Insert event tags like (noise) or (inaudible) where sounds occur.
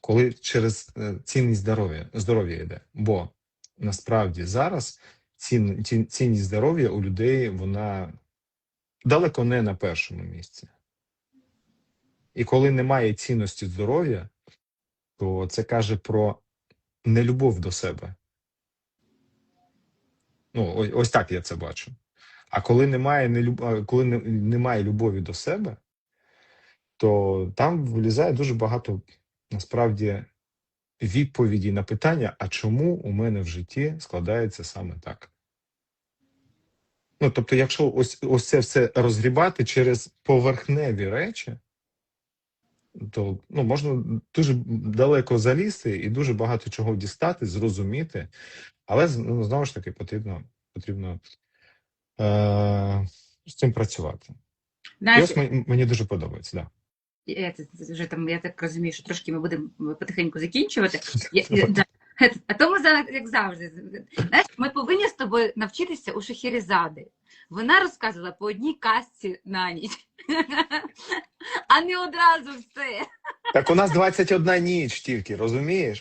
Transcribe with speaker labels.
Speaker 1: коли через е, цінність здоров'я здоров'я йде. Бо насправді зараз цін, цін, цінність здоров'я у людей вона далеко не на першому місці. І коли немає цінності здоров'я, то це каже про нелюбов до себе. Ну, ось, так я це бачу. А коли немає, коли немає любові до себе, то там вилізає дуже багато насправді відповідей на питання, а чому у мене в житті складається саме так. Ну, тобто, якщо ось, ось це все розгрібати через поверхневі речі, то ну, можна дуже далеко залізти і дуже багато чого дістати, зрозуміти, але ну, знову ж таки потрібно, потрібно е- з цим працювати. І ось мені, мені дуже подобається. Да.
Speaker 2: Я, це- вже там, я так розумію, що трошки ми будемо потихеньку закінчувати. Я, я, (laughs) да. А то ми як завжди, знаєш, ми повинні з тобою навчитися у Шахерезади. Вона розказувала по одній казці на ніч, (laughs) а не одразу все.
Speaker 1: Так у нас 21 ніч тільки, розумієш?